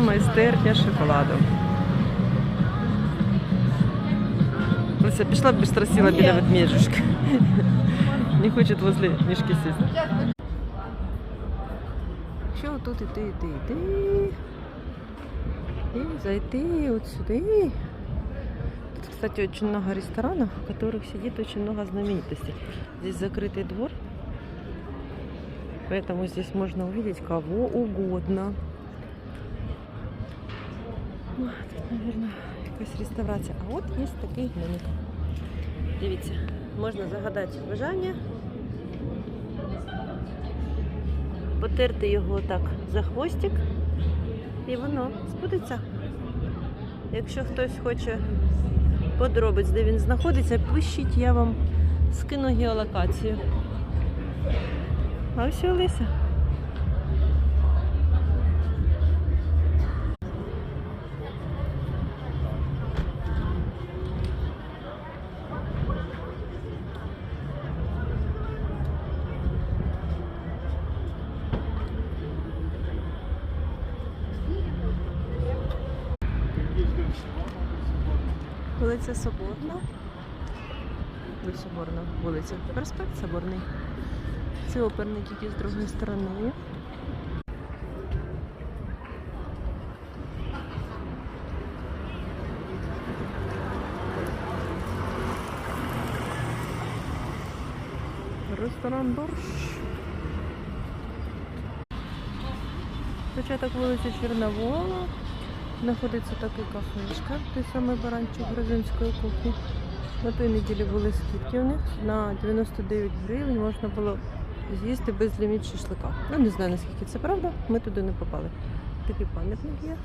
майстерня шоколаду. Лися, пішла б быстро сіла біля ведмежушки. Не хоче возле мішки сісти. Що тут іти, іти, іти. И зайти вот сюда. Тут, кстати, очень много ресторанов, в которых сидит очень много знаменитостей. Здесь закрытый двор, поэтому здесь можно увидеть кого угодно. Тут, наверное, якась реставрація. А от є такий домик. Дивіться, можна загадати бажання, потерти його так за хвостик, і воно збудеться. Якщо хтось хоче подробиць, де він знаходиться, пишіть, я вам скину геолокацію. А ось Олеся. Вулиця Соборна. Ой, Соборна вулиця. Проспект Соборний. Це оперний тільки з другої сторони. Ресторан Борщ. Початок вулиці Чорновола. Знаходиться такий кафешка, той самий баранчик грузинської кухні. На той неділі були скидки у них. На 99 гривень можна було з'їсти без ліміт шашлика. Ну не знаю наскільки це правда, ми туди не попали. Такий пам'ятник є.